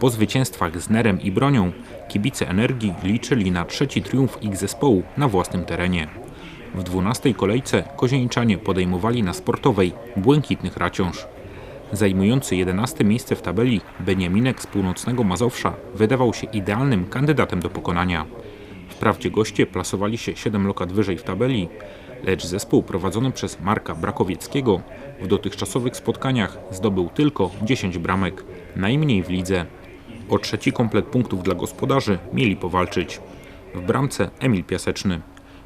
Po zwycięstwach z Nerem i Bronią kibice Energii liczyli na trzeci triumf ich zespołu na własnym terenie. W dwunastej kolejce kozieńczanie podejmowali na sportowej Błękitnych Raciąż. Zajmujący 11 miejsce w tabeli Beniaminek z północnego Mazowsza wydawał się idealnym kandydatem do pokonania. Wprawdzie goście plasowali się 7 lokat wyżej w tabeli, lecz zespół prowadzony przez Marka Brakowieckiego w dotychczasowych spotkaniach zdobył tylko 10 bramek, najmniej w lidze. O trzeci komplet punktów dla gospodarzy mieli powalczyć. W bramce Emil Piaseczny.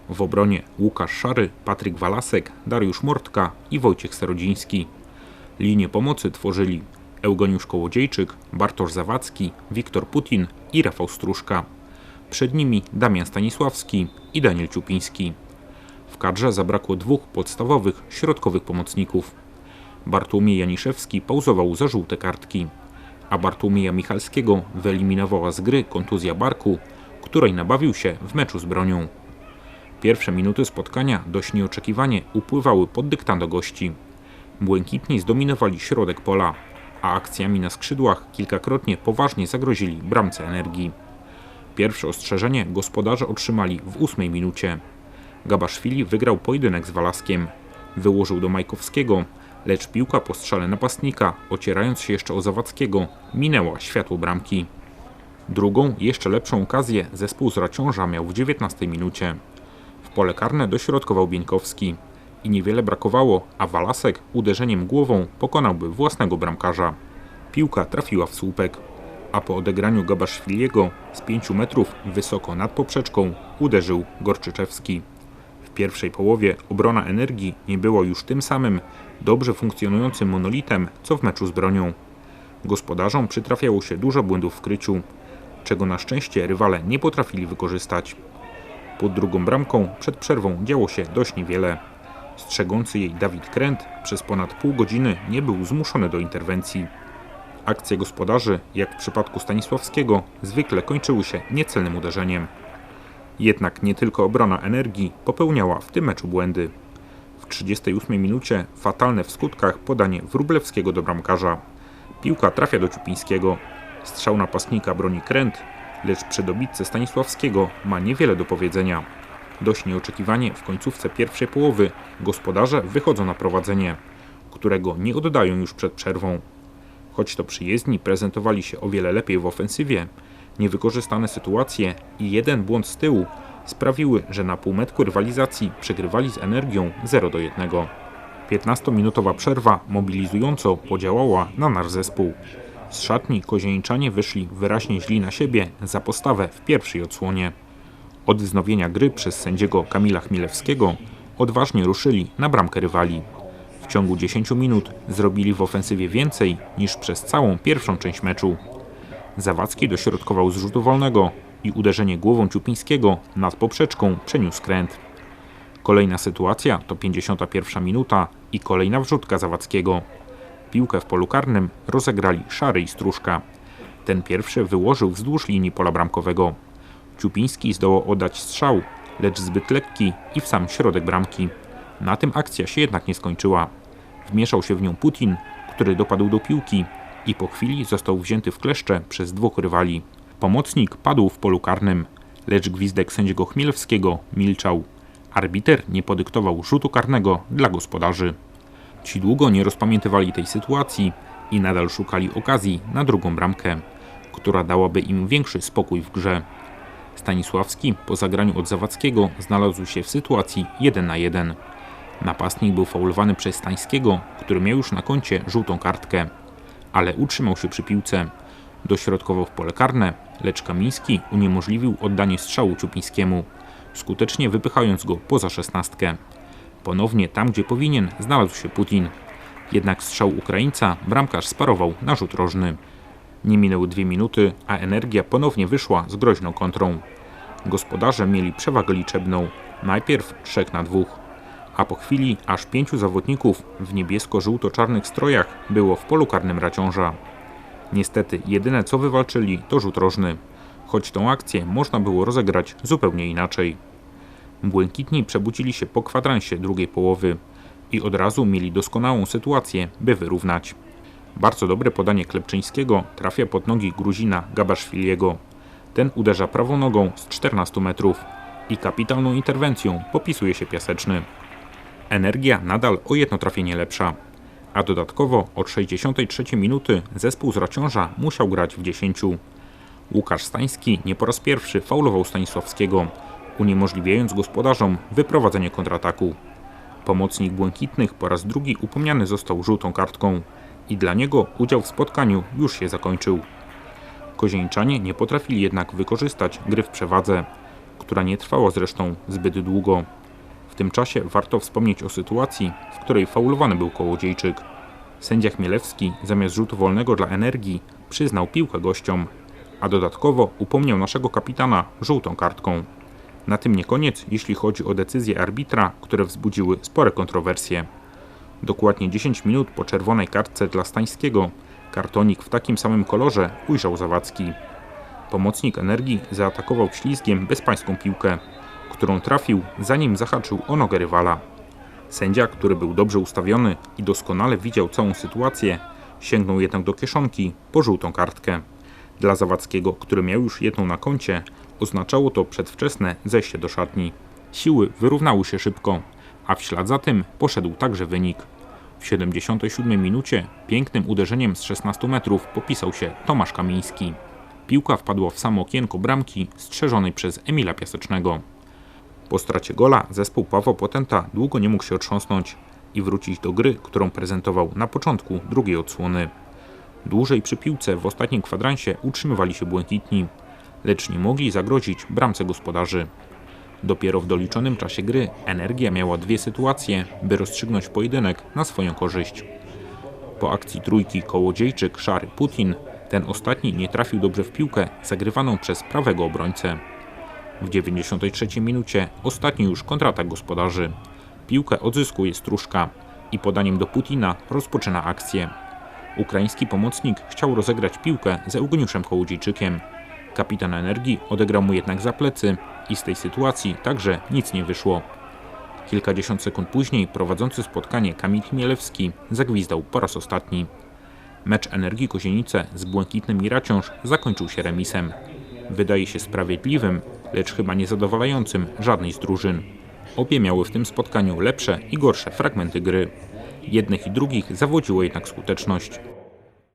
W obronie Łukasz Szary, Patryk Walasek, Dariusz Mortka i Wojciech Serodziński. Linię pomocy tworzyli Eugeniusz Kołodziejczyk, Bartosz Zawadzki, Wiktor Putin i Rafał Struszka. Przed nimi Damian Stanisławski i Daniel Ciupiński. W kadrze zabrakło dwóch podstawowych środkowych pomocników. Bartłomiej Janiszewski pauzował za żółte kartki, a Bartłomieja Michalskiego wyeliminowała z gry kontuzja barku, której nabawił się w meczu z bronią. Pierwsze minuty spotkania dość nieoczekiwanie upływały pod dyktando gości. Błękitni zdominowali środek pola, a akcjami na skrzydłach kilkakrotnie poważnie zagrozili bramce energii. Pierwsze ostrzeżenie gospodarze otrzymali w ósmej minucie. Gabaszwili wygrał pojedynek z Walaskiem. Wyłożył do Majkowskiego, lecz piłka po strzale napastnika, ocierając się jeszcze o Zawadzkiego, minęła światło bramki. Drugą, jeszcze lepszą okazję zespół z Raciąża miał w 19 minucie. W pole karne dośrodkował Bieńkowski i niewiele brakowało, a Walasek uderzeniem głową pokonałby własnego bramkarza. Piłka trafiła w słupek, a po odegraniu Gabaszwiliego z 5 metrów wysoko nad poprzeczką uderzył Gorczyczewski. Pierwszej połowie obrona energii nie była już tym samym dobrze funkcjonującym monolitem, co w meczu z bronią. Gospodarzom przytrafiało się dużo błędów w kryciu, czego na szczęście rywale nie potrafili wykorzystać. Pod drugą bramką przed przerwą działo się dość niewiele. Strzegący jej Dawid Kręt przez ponad pół godziny nie był zmuszony do interwencji. Akcje gospodarzy, jak w przypadku Stanisławskiego, zwykle kończyły się niecelnym uderzeniem. Jednak nie tylko obrona energii popełniała w tym meczu błędy. W 38 minucie fatalne w skutkach podanie Wróblewskiego do bramkarza. Piłka trafia do Ciupińskiego. Strzał napastnika broni Kręt, lecz przy dobitce Stanisławskiego ma niewiele do powiedzenia. Dość nieoczekiwanie w końcówce pierwszej połowy gospodarze wychodzą na prowadzenie, którego nie oddają już przed przerwą. Choć to przyjezdni prezentowali się o wiele lepiej w ofensywie, niewykorzystane sytuacje i jeden błąd z tyłu sprawiły, że na półmetku rywalizacji przegrywali z energią 0 do 1. 15-minutowa przerwa mobilizująco podziałała na nasz zespół. Z szatni kozieńczanie wyszli wyraźnie źli na siebie za postawę w pierwszej odsłonie. Od wznowienia gry przez sędziego Kamila Chmielewskiego odważnie ruszyli na bramkę rywali. W ciągu 10 minut zrobili w ofensywie więcej niż przez całą pierwszą część meczu. Zawadzki dośrodkował z rzutu wolnego i uderzenie głową Ciupińskiego nad poprzeczką przeniósł kręt. Kolejna sytuacja to 51 minuta i kolejna wrzutka Zawadzkiego. Piłkę w polu karnym rozegrali Szary i Stróżka. Ten pierwszy wyłożył wzdłuż linii pola bramkowego. Ciupiński zdołał oddać strzał, lecz zbyt lekki i w sam środek bramki. Na tym akcja się jednak nie skończyła. Wmieszał się w nią Putin, który dopadł do piłki i po chwili został wzięty w kleszcze przez dwóch rywali. Pomocnik padł w polu karnym, lecz gwizdek sędziego Chmielewskiego milczał. Arbiter nie podyktował rzutu karnego dla gospodarzy. Ci długo nie rozpamiętywali tej sytuacji i nadal szukali okazji na drugą bramkę, która dałaby im większy spokój w grze. Stanisławski po zagraniu od Zawadzkiego znalazł się w sytuacji 1 na 1. Napastnik był faulowany przez Stańskiego, który miał już na koncie żółtą kartkę, ale utrzymał się przy piłce. Dośrodkował w pole karne, lecz Kamiński uniemożliwił oddanie strzału Ciupińskiemu, skutecznie wypychając go poza szesnastkę. Ponownie tam, gdzie powinien, znalazł się Putin. Jednak strzał Ukraińca bramkarz sparował na rzut rożny. Nie minęły dwie minuty, a Energia ponownie wyszła z groźną kontrą. Gospodarze mieli przewagę liczebną, najpierw trzech na dwóch, a po chwili aż pięciu zawodników w niebiesko-żółto-czarnych strojach było w polu karnym Raciąża. Niestety jedyne co wywalczyli to rzut rożny, choć tą akcję można było rozegrać zupełnie inaczej. Błękitni przebudzili się po kwadransie drugiej połowy i od razu mieli doskonałą sytuację, by wyrównać. Bardzo dobre podanie Klepczyńskiego trafia pod nogi Gruzina Gabaszwiliego. Ten uderza prawą nogą z 14 metrów i kapitalną interwencją popisuje się Piaseczny. Energia nadal o jedno trafienie lepsza. A dodatkowo od 63 minuty zespół z Raciąża musiał grać w 10. Łukasz Stański nie po raz pierwszy faulował Stanisławskiego, uniemożliwiając gospodarzom wyprowadzenie kontrataku. Pomocnik Błękitnych po raz drugi upomniany został żółtą kartką i dla niego udział w spotkaniu już się zakończył. Kozieńczanie nie potrafili jednak wykorzystać gry w przewadze, która nie trwała zresztą zbyt długo. W tym czasie warto wspomnieć o sytuacji, w której faulowany był Kołodziejczyk. Sędzia Chmielewski zamiast rzutu wolnego dla energii przyznał piłkę gościom, a dodatkowo upomniał naszego kapitana żółtą kartką. Na tym nie koniec, jeśli chodzi o decyzje arbitra, które wzbudziły spore kontrowersje. Dokładnie 10 minut po czerwonej kartce dla Stańskiego kartonik w takim samym kolorze ujrzał Zawadzki. Pomocnik energii zaatakował ślizgiem bezpańską piłkę, którą trafił zanim zahaczył o nogę rywala. Sędzia, który był dobrze ustawiony i doskonale widział całą sytuację, sięgnął jednak do kieszonki po żółtą kartkę. Dla Zawadzkiego, który miał już jedną na koncie, oznaczało to przedwczesne zejście do szatni. Siły wyrównały się szybko, a w ślad za tym poszedł także wynik. W 77 minucie pięknym uderzeniem z 16 metrów popisał się Tomasz Kamiński. Piłka wpadła w samo okienko bramki strzeżonej przez Emila Piasecznego. Po stracie gola zespół Pawła Potenta długo nie mógł się otrząsnąć i wrócić do gry, którą prezentował na początku drugiej odsłony. Dłużej przy piłce w ostatnim kwadransie utrzymywali się błękitni, lecz nie mogli zagrozić bramce gospodarzy. Dopiero w doliczonym czasie gry Energia miała dwie sytuacje, by rozstrzygnąć pojedynek na swoją korzyść. Po akcji trójki Kołodziejczyk, Szary, Putin, ten ostatni nie trafił dobrze w piłkę zagrywaną przez prawego obrońcę. W 93 minucie ostatni już kontratak gospodarzy. Piłkę odzyskuje Struszka i podaniem do Putina rozpoczyna akcję. Ukraiński pomocnik chciał rozegrać piłkę z Eugeniuszem Kołodziejczykiem. Kapitan Energii odegrał mu jednak za plecy i z tej sytuacji także nic nie wyszło. Kilkadziesiąt sekund później prowadzący spotkanie Kamil Chmielewski zagwizdał po raz ostatni. Mecz Energii Kozienice z Błękitnym i Raciąż zakończył się remisem. Wydaje się sprawiedliwym, lecz chyba niezadowalającym żadnej z drużyn. Obie miały w tym spotkaniu lepsze i gorsze fragmenty gry. Jednych i drugich zawodziło jednak skuteczność.